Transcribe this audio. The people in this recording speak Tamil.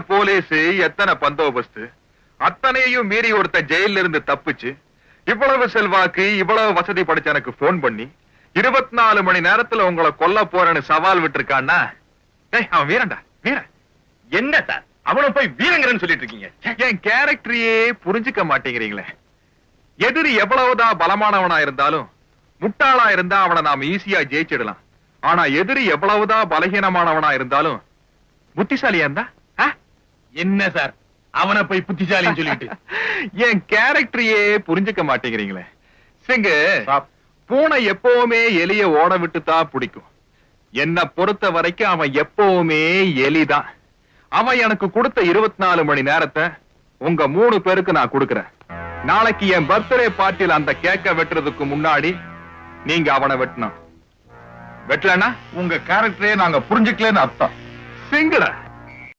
போலீஸ் எத்தனை பந்தோபஸ்து? அத்தனையும் மீறி ஒருத்த ஜெயில இருந்து தப்பிச்சு இவ்வளவு செல்வாக்கு இவ்வளவு வசதி படைச்ச எனக்கு போன் பண்ணி இருபத்தி நாலு மணி நேரத்துல உங்களை கொல்ல போறேன்னு சவால் விட்டுருக்கான்னா? அவன் வீரன்டா வீரன். என்ன சார்? அவனை போய் வீரங்கரன்னு சொல்லிட்டு இருக்கீங்க. என் கேரக்டரையே புரிஞ்சுக்க மாட்டேங்கிறீங்களே. எதிரி எவ்வளவுதான் பலமானவனா இருந்தாலும் முட்டாளா இருந்தா அவனை நாம ஈஸியா ஜெயிச்சிடலாம். ஆனா எதிரி எவ்வளவுதான் பலகீனமானவனா இருந்தாலும் புத்திசாலியா இருந்தா? என்ன சார்? அவனை போய் புத்திசாலின்னு சொல்லிட்டு. என் கேரக்டரையே புரிஞ்சுக்க மாட்டேங்கிறீங்களே. சிங்கு. பூனை எப்பவுமே எலிய ஓட விட்டு தான் பிடிக்கும். என்ன பொறுத்த வரைக்கும் அவன் எப்பவுமே எலிதான். அவன் எனக்கு கொடுத்த இருபத்தி நாலு மணி நேரத்தை உங்க மூணு பேருக்கு நான் கொடுக்கறேன். நாளைக்கு என் பர்த்டே பார்ட்டில அந்த கேக்க வெட்டுறதுக்கு முன்னாடி நீங்க அவனை வெட்டணும். வெட்டலன்னா உங்க கேரக்டரே நாங்க புரிஞ்சுக்கலன்னு அர்த்தம். சிங்குடா.